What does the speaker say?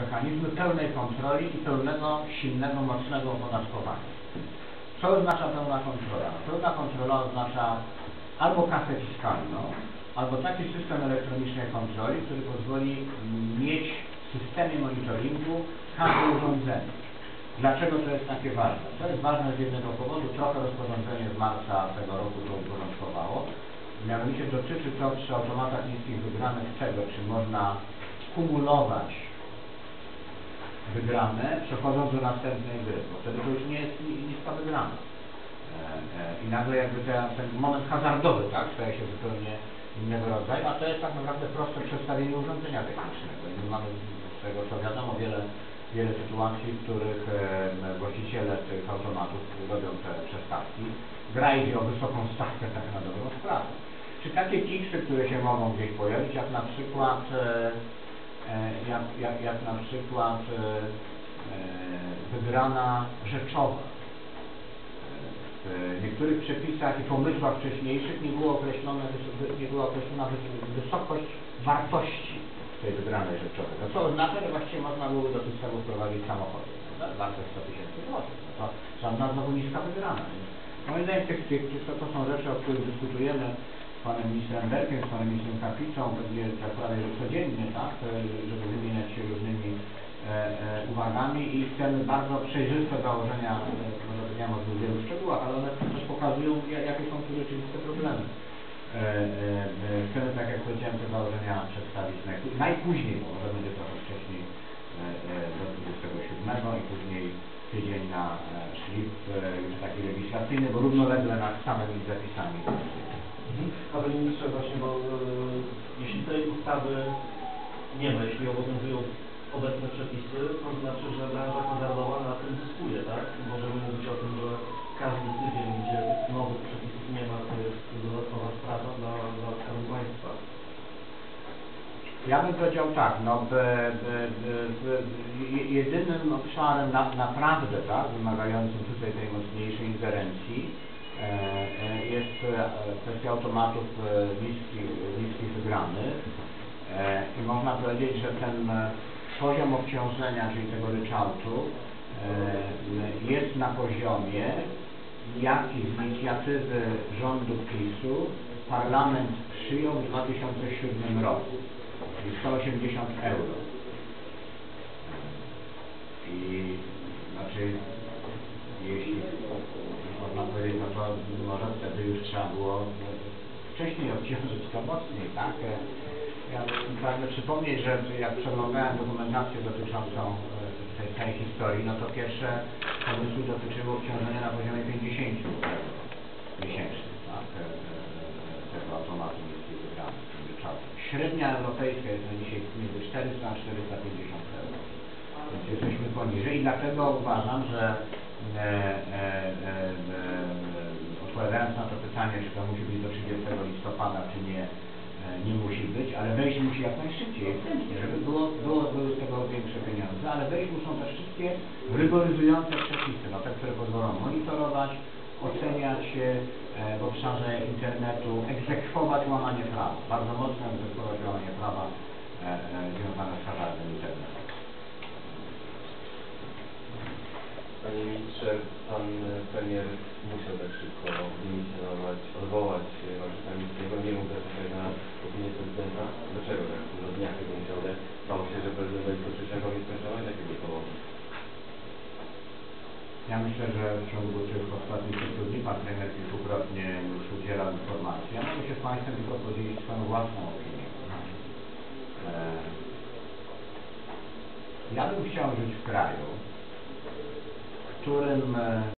mechanizmy pełnej kontroli i pełnego, silnego, mocnego opodatkowania. Co oznacza pełna kontrola? Pełna kontrola oznacza albo kasę fiskalną, albo taki system elektronicznej kontroli, który pozwoli mieć w systemie monitoringu każde urządzenie. Dlaczego to jest takie ważne? To jest ważne z jednego powodu, trochę rozporządzenie z marca tego roku to uporządkowało. Mianowicie dotyczy to przy automatach niskich wygranych tego, czy można kumulować wygrane, przechodząc do następnej gry, bo wtedy to już nie jest niska wygrana. E, e, I nagle jakby ten, ten moment hazardowy, tak, staje się zupełnie innego rodzaju, a to jest tak naprawdę proste przestawienie urządzenia technicznego. I my mamy z tego co wiadomo wiele, wiele sytuacji, w których e, właściciele tych automatów robią te przestawki. Gra idzie o wysoką stawkę tak na dobrą sprawę. Czy takie kiksy, które się mogą gdzieś pojawić, jak na przykład jak, jak, jak na przykład e, e, wygrana rzeczowa. E, W niektórych przepisach i pomysłach wcześniejszych nie, było określone, nie była określona wys- wysokość wartości tej wygranej rzeczowej. No co oznacza, że właściwie można było do systemu wprowadzić samochody. prawda? Wartość 100 tysięcy złotych. No to żadna znowu niska wygrana. Moim zdaniem to są rzeczy, o których dyskutujemy z panem ministrem Berkiem, z panem ministrem Kapicą, będzie tak że codziennie, tak, e, żeby wymieniać się różnymi e, e, uwagami i chcemy bardzo przejrzyste założenia, e, może nie wiem o tych wielu szczegółach, ale one też pokazują, ja- jakie są tu rzeczywiste problemy. E, e, e, chcemy, tak jak powiedziałem, te założenia przedstawić najpó- najpóźniej, bo może będzie trochę wcześniej, e, e, do 27 i później tydzień na e, szlif e, taki legislacyjny, bo równolegle nad samymi zapisami. Panie ministrze, właśnie, bo e, jeśli tej ustawy nie ma, jeśli obowiązują obecne przepisy, to znaczy, że branża hazardowa na tym zyskuje, tak? Możemy mówić o tym, że każdy tydzień, gdzie tych nowych przepisów nie ma, to jest dodatkowa strata dla, dla Skarbu Państwa. Ja bym powiedział tak, no je- jedynym obszarem na, naprawdę tak, wymagającym tutaj tej mocniejszej ingerencji jest e, kwestia automatów e, niskich, niskich wygranych e, i można powiedzieć, że ten e, poziom obciążenia, czyli tego ryczałtu e, jest na poziomie, jaki z inicjatywy rządu PiSu parlament przyjął w 2007 roku czyli 180 euro. I znaczy, jeśli można powiedzieć, no to może wtedy już trzeba było no, wcześniej obciążyć to mocniej, tak? E, Ja pragnę przypomnieć, że jak przeglądałem dokumentację dotyczącą e, tej całej historii, no to pierwsze pomysły dotyczyły obciążenia na poziomie 50 euro miesięcznie, tak? E, e, Tego automatu niskiej wygranej, tym ryczałtem. Średnia europejska jest na dzisiaj między 400 a 450 euro. Więc jesteśmy poniżej i dlatego uważam, że e, e, e, e, odpowiadając na to pytanie, czy to musi być do 30 listopada, czy nie, e, nie musi być, ale wejść musi jak najszybciej, ewidentnie, żeby było, było, były z tego większe pieniądze, ale wejść muszą też wszystkie rygoryzujące przepisy, no te, które pozwolą monitorować, oceniać e, w obszarze internetu, egzekwować łamanie prawa, bardzo mocno egzekwować łamanie prawa e, e, związane z hazardem internetu. Ministrze, pan e, premier musiał tak szybko dymisjonować, odwołać Władysława Mickiego, nie mógł zaczekać na opinię prezydenta. Dlaczego tak? No dniach tego musiał. Bał się, że prezydent będzie to przyszłego nieskończoność? Jakie były powody? Ja myślę, że w ciągu tych ostatnich kilku dni pan premier kilkukrotnie już udzielał informacji. Ja mogę się z Państwem tylko podzielić swoją własną opinią. E, Ja bym chciał żyć w kraju, którym e,